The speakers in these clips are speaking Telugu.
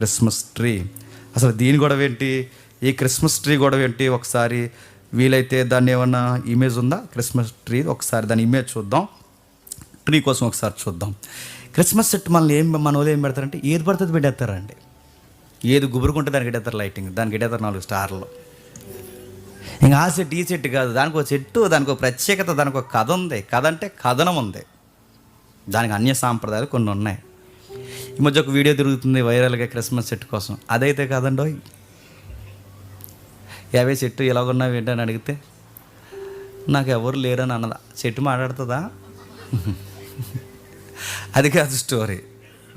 Christmas tree. అసలు దీని గొడవ ఏంటి? ఈ క్రిస్మస్ ట్రీ గొడవ ఏంటి? ఒకసారి వీలైతే దాన్ని ఏమన్నా ఇమేజ్ ఉందా? క్రిస్మస్ ట్రీ ఒకసారి దాని ఇమేజ్ చూద్దాం. ట్రీ కోసం ఒకసారి చూద్దాం. క్రిస్మస్ సెట్ మనల్ని ఏం మన వాళ్ళు ఏం పెడతారంటే ఏది పడుతుంది పెట్టేస్తారండి. ఏది గుబురుకుంటే దానికి పెట్టేస్తారు లైటింగ్. దానికి పెట్టేస్తారు నాలుగు స్టార్లు. ఇంకా ఆ సెట్ ఈ సెట్ కాదు. దానికి ఒక చెట్టు దానికి ఒక ప్రత్యేకత దానికి ఒక కథ ఉంది. కథ అంటే కథనం ఉంది. దానికి అన్య సాంప్రదాయాలు కొన్ని ఉన్నాయి. ఈ మధ్య ఒక వీడియో తిరుగుతుంది వైరల్గా క్రిస్మస్ సెట్ కోసం. అదైతే కాదండో యాభై చెట్టు ఎలాగున్నావు ఏంటని అడిగితే నాకు ఎవరు లేరని అన్నదా. చెట్టు మాట్లాడుతుందా? అది కాదు స్టోరీ.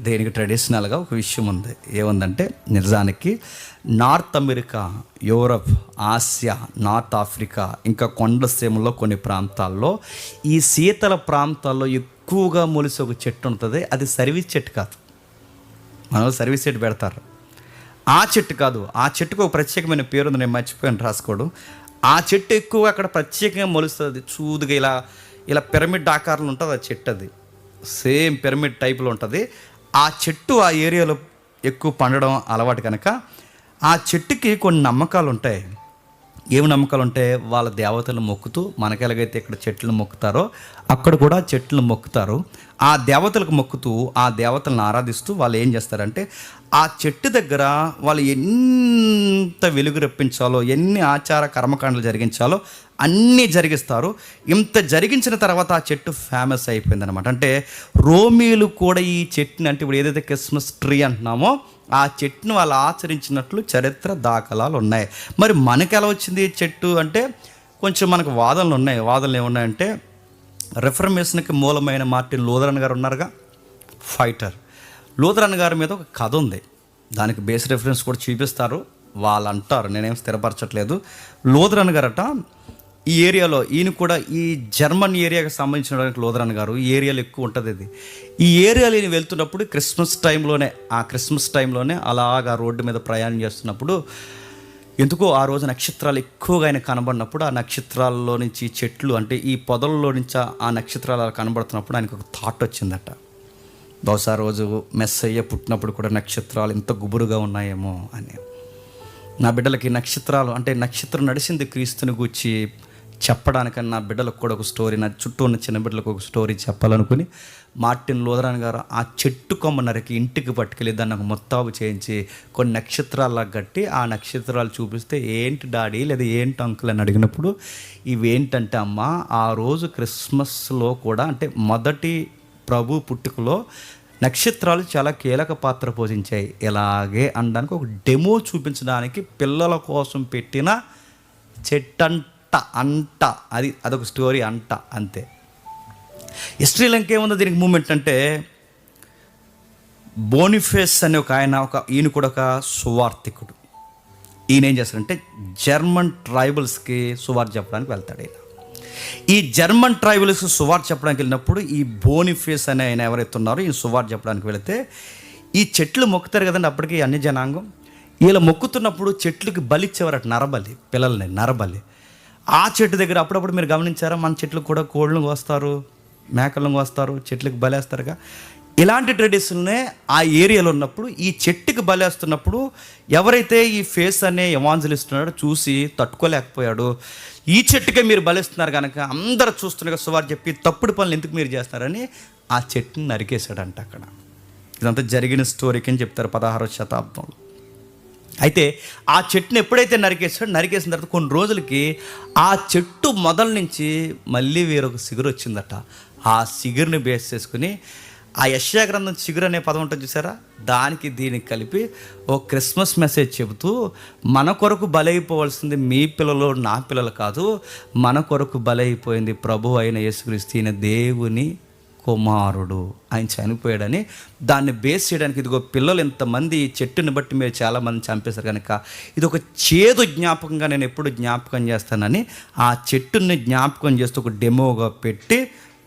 దేనికి ట్రెడిషనల్గా ఒక విషయం ఉంది. ఏముందంటే నిజానికి North America Europe Asia North Africa ఇంకా కొండ సీమలో కొన్ని ప్రాంతాల్లో ఈ శీతల ప్రాంతాల్లో ఎక్కువగా మొలిసి ఒక చెట్టు ఉంటుంది. అది సర్వీస్ చెట్టు కాదు. మనం సర్వీస్ సెట్ పెడతారు. ఆ చెట్టు కాదు ఆ చెట్టుకు ఒక ప్రత్యేకమైన పేరు ఉంది నేను మర్చిపోయాను రాసుకోడు. ఆ చెట్టు ఎక్కువ అక్కడ ప్రత్యేకంగా మొలుస్తుంది చూదుగా ఇలా ఇలా పిరమిడ్ ఆకారంలో ఉంటుంది ఆ చెట్టు అది సేమ్ పిరమిడ్ టైప్లో ఉంటుంది. ఆ చెట్టు ఆ ఏరియాలో ఎక్కువ పండడం అలవాటు కనుక ఆ చెట్టుకి కొన్ని నమ్మకాలు ఉంటాయి. ఏమి నమ్మకాలు ఉంటే వాళ్ళ దేవతలను మొక్కుతూ మనకెలాగైతే ఇక్కడ చెట్లను మొక్కుతారో అక్కడ కూడా చెట్లను మొక్కుతారు. ఆ దేవతలకు మొక్కుతూ ఆ దేవతలను ఆరాధిస్తూ వాళ్ళు ఏం చేస్తారంటే ఆ చెట్టు దగ్గర వాళ్ళు ఎంత వెలుగు రప్పించాలో ఎన్ని ఆచార కర్మకాండలు జరిగించాలో అన్నీ జరిగిస్తారు. ఇంత జరిగించిన తర్వాత ఆ చెట్టు ఫేమస్ అయిపోయింది అనమాట అంటే రోమీలు కూడా ఈ చెట్టుని అంటే ఇప్పుడు ఏదైతే క్రిస్మస్ ట్రీ అంటున్నామో ఆ చెట్టును వాళ్ళు ఆచరించినట్లు చరిత్ర దాఖలాలు ఉన్నాయి. మరి మనకెలా ఎలా వచ్చింది చెట్టు? అంటే కొంచెం మనకు వాదనలు ఉన్నాయి. వాదనలు ఏమున్నాయంటే రిఫర్మేషన్కి మూలమైన మార్టిన్ లూథరన్ గారు ఉన్నారుగా? ఫైటర్. లూథరన్ గారి మీద ఒక కథ ఉంది. దానికి బేస్ రెఫరెన్స్ కూడా చూపిస్తారు. వాళ్ళు అంటారు నేనేం స్థిరపరచట్లేదు. లూథరన్ గారట ఈ ఏరియాలో ఈయన కూడా ఈ జర్మన్ ఏరియాకి సంబంధించిన లోదరన్ గారు ఈ ఏరియాలో ఎక్కువ ఉంటుంది ఇది. ఈ ఏరియాలో ఈయన వెళ్తున్నప్పుడు క్రిస్మస్ టైంలోనే ఆ క్రిస్మస్ టైంలోనే అలాగా రోడ్డు మీద ప్రయాణం చేస్తున్నప్పుడు ఎందుకో ఆ రోజు నక్షత్రాలు ఎక్కువగా ఆయన కనబడినప్పుడు ఆ నక్షత్రాల్లో నుంచి చెట్లు అంటే ఈ పొదల్లో నుంచి ఆ- నక్షత్రాలు కనబడుతున్నప్పుడు ఆయనకు ఒక థాట్ వచ్చిందట. బహుశా రోజు మెస్ అయ్యే పుట్టినప్పుడు కూడా నక్షత్రాలు ఇంత గుబురుగా ఉన్నాయేమో అని. నా బిడ్డలకి నక్షత్రాలు అంటే నక్షత్రం నడిచింది క్రీస్తుని గూర్చి చెప్పడానికన్నా బిడ్డలకు కూడా ఒక స్టోరీ నా చుట్టూ ఉన్న చిన్న బిడ్డలకు ఒక స్టోరీ చెప్పాలనుకుని మార్టిన్ లోదరాన్ గారు ఆ చెట్టు కొమ్మ నరికి ఇంటికి పట్టుకెళ్ళి దాన్ని ఒక మొత్తాబు చేయించి కొన్ని నక్షత్రాల కట్టి ఆ నక్షత్రాలు చూపిస్తే ఏంటి డాడీ లేదా ఏంటి అంకుల్ అని అడిగినప్పుడు ఇవేంటంటే అమ్మ ఆ రోజు క్రిస్మస్లో కూడా అంటే మొదటి ప్రభు పుట్టుకలో నక్షత్రాలు చాలా కీలక పాత్ర పోషించాయి. ఇలాగే అనడానికి ఒక డెమో చూపించడానికి పిల్లల కోసం పెట్టిన చెట్టంట అంట అది అదొక స్టోరీ అంట అంతే. శ్రీలంక ఏముందో దీనికి మూమెంట్ అంటే బోనిఫేస్ అనే ఒక ఆయన ఒక ఈయన కూడా ఒక సువార్థికుడు. ఈయన ఏం చేస్తాడంటే జర్మన్ ట్రైబల్స్కి సువార్త చెప్పడానికి వెళ్తాడు ఈయన. ఈ జర్మన్ ట్రైబల్స్ సువార్త చెప్పడానికి వెళ్ళినప్పుడు ఈ బోనిఫేస్ అనే ఆయన ఎవరైతే ఉన్నారో ఈ సువార్త చెప్పడానికి వెళితే ఈ చెట్లు మొక్కుతారు కదండి అప్పటికి అన్ని జనాంగం. వీళ్ళ మొక్కుతున్నప్పుడు చెట్లకి బలిచ్చేవారట నరబలి పిల్లల్ని నరబలి. ఆ చెట్టు దగ్గర అప్పుడప్పుడు మీరు గమనించారా? మన చెట్లకు కూడా కోళ్ళను కోస్తారు మేకలను కోస్తారు చెట్లకు బలేస్తారుగా. ఇలాంటి ట్రెడిషన్నే ఆ ఏరియాలో ఉన్నప్పుడు ఈ చెట్టుకి బలేస్తున్నప్పుడు ఎవరైతే ఈ ఫేస్ అనే ఎవాంజలిస్తున్నాడో చూసి తట్టుకోలేకపోయాడు. ఈ చెట్టుకే మీరు బలిస్తున్నారు కనుక అందరూ చూస్తుండగా సువార్ చెప్పి తప్పుడు పనులు ఎందుకు మీరు చేస్తున్నారని ఆ చెట్టుని నరికేశాడంట అక్కడ. ఇదంతా జరిగిన స్టోరీకి అని చెప్తారు పదహారవ శతాబ్దంలో. అయితే ఆ చెట్టుని ఎప్పుడైతే నరికేసాడో నరికేసిన తర్వాత కొన్ని రోజులకి ఆ చెట్టు మొదల నుంచి మళ్ళీ వేరొక సిగురు వచ్చిందట. ఆ సిగురుని బేస్ చేసుకుని ఆ యశ్యా గ్రంథం చిగురు అనే పదం ఉంటుంది చూసారా? దానికి దీనికి కలిపి ఓ క్రిస్మస్ మెసేజ్ చెబుతూ మన కొరకు బలైపోవాల్సింది మీ పిల్లలు నా పిల్లలు కాదు మన కొరకు బలైపోయింది ప్రభు అయిన యేసుక్రీస్తు దేవుని కుమారుడు. ఆయన చనిపోయాడని దాన్ని బేస్ చేయడానికి ఇదిగో పిల్లలు ఎంతమంది చెట్టుని బట్టి మీరు చాలామంది చంపేశారు కనుక ఇది ఒక చేదు జ్ఞాపకంగా నేను ఎప్పుడు జ్ఞాపకం చేస్తానని ఆ చెట్టుని జ్ఞాపకం చేస్తూ ఒక డెమోగా పెట్టి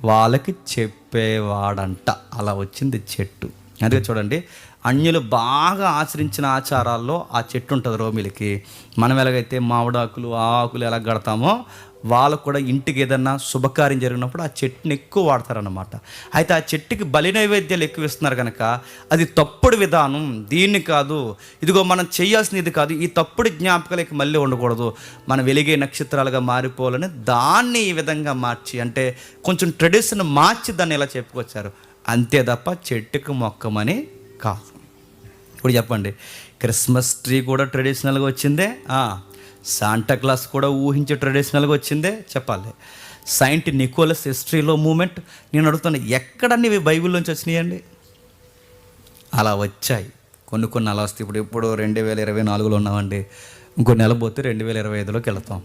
వాళ్ళకి చెప్పేవాడంట. అలా వచ్చింది చెట్టు. అందుకే చూడండి. అన్యులు బాగా ఆచరించిన ఆచారాల్లో ఆ చెట్టు ఉంటుంది రోమిలికి. మనం ఎలాగైతే మామిడాకులు ఆ ఆకులు ఎలా కడతామో వాళ్ళకు కూడా ఇంటికి ఏదన్నా శుభకార్యం జరిగినప్పుడు ఆ చెట్టుని ఎక్కువ వాడతారనమాట అయితే ఆ చెట్టుకి బలి నైవేద్యాలు ఎక్కువ ఇస్తున్నారు కనుక అది తప్పుడు విధానం. దీన్ని కాదు ఇదిగో మనం చేయాల్సిన ఇది కాదు ఈ తప్పుడు జ్ఞాపకాలకి మళ్ళీ ఉండకూడదు. మనం వెలిగే నక్షత్రాలుగా మారిపోవాలని దాన్ని ఈ విధంగా మార్చి అంటే కొంచెం ట్రెడిషన్ మార్చి దాన్ని ఇలా చెప్పుకొచ్చారు. అంతే తప్ప చెట్టుకు మొక్కమని కాదు. ఇప్పుడు చెప్పండి క్రిస్మస్ ట్రీ కూడా ట్రెడిషనల్గా వచ్చిందే? క్లాస్ కూడా ఊహించే ట్రెడిషనల్గా వచ్చిందే? చెప్పాలి. సైంట్ నికోలస్ హిస్టరీలో మూమెంట్ నేను అడుగుతాను ఎక్కడన్నీ ఇవి బైబిల్లోంచి వచ్చినాయండి? అలా వచ్చాయి. కొన్ని కొన్ని అలా వస్తాయి. ఇప్పుడు ఇప్పుడు రెండు వేల ఇరవై నాలుగులో ఉన్నామండి. ఇంకో నెల పోతే రెండు వేల ఇరవై ఐదులోకి వెళ్తాం.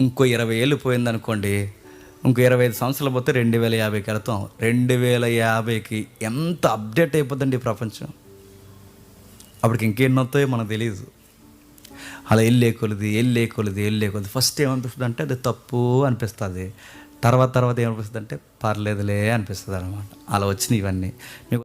ఇంకో ఇరవై ఏళ్ళు పోయిందనుకోండి ఇంకో ఇరవై ఐదు సంవత్సరాలు పోతే రెండు వేల యాభైకి వెళ్తాం. రెండు వేల యాభైకి ఎంత అప్డేట్ అయిపోతుందండి ఈ ప్రపంచం? అప్పటికి ఇంకేం వస్తాయో మనకు తెలియదు అలా వెళ్ళే కొలిది వెళ్ళే కొలిది వెళ్ళే కొలిది. ఫస్ట్ ఏమనిపిస్తుంది అంటే అది తప్పు అనిపిస్తుంది. తర్వాత తర్వాత ఏమనిపిస్తుంది అంటే పర్లేదులే అనిపిస్తుంది అనమాట అలా వచ్చినాయి ఇవన్నీ. మీకు